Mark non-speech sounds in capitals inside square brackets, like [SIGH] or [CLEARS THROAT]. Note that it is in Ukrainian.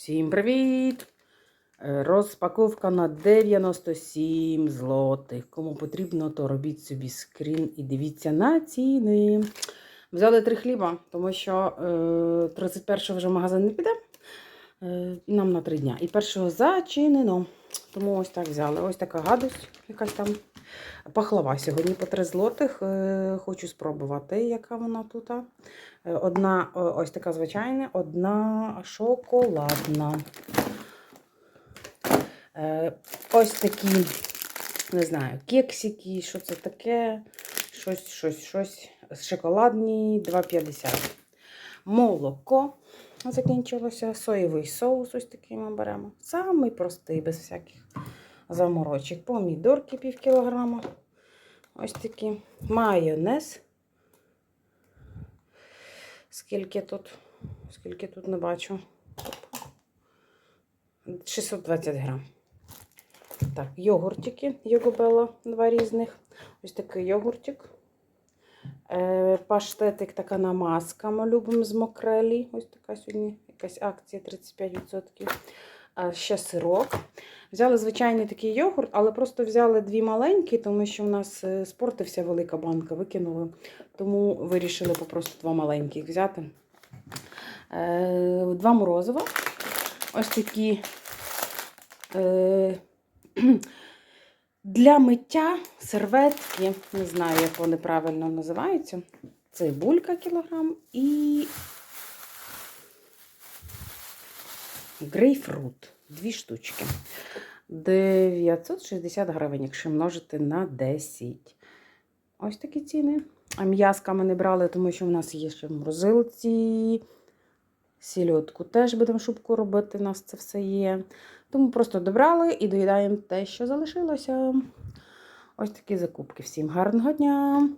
Всім привіт! Е, Розпаковка на 97 злотих. Кому потрібно, то робіть собі скрін і дивіться на ціни. Взяли три хліба, тому що е, 31 вже магазин не піде. Е, нам на три дня. І першого зачинено. Тому ось так взяли. Ось така гадость, якась там пахлава сьогодні по 3 злотих. Е, хочу спробувати, яка вона тут. Е, Одна ось така звичайна, одна шоколадна. Е, ось такі, не знаю, кексики, що це таке. Щось, щось, щось. Шоколадні 2,50. Молоко закінчилося. Соєвий соус, ось такий ми беремо. Самий простий, без всяких заморочок. Помідорки пів кілограма. Ось такі. Майонез. Скільки тут? Скільки тут не бачу. 620 грам. Так, йогуртики Йогобела, два різних. Ось такий йогуртик. Е, паштетик, така намазка. Ми любимо з мокрелі. Ось така сьогодні якась акція 35%. А ще сирок. Взяли звичайний такий йогурт, але просто взяли дві маленькі, тому що в нас е, спортився велика банка, викинули. Тому вирішили попросту два маленьких взяти. Е, два морозива. Ось такі е, [CLEARS THROAT] для миття серветки, не знаю, як вони правильно називаються. Цибулька кілограм і грейпфрут. Дві штучки. 960 гривень, якщо множити на 10. Ось такі ціни. А м'язка ми не брали, тому що в нас є ще в морозилці. Сільотку теж будемо шубку робити, у нас це все є. Тому просто добрали і доїдаємо те, що залишилося. Ось такі закупки. Всім гарного дня!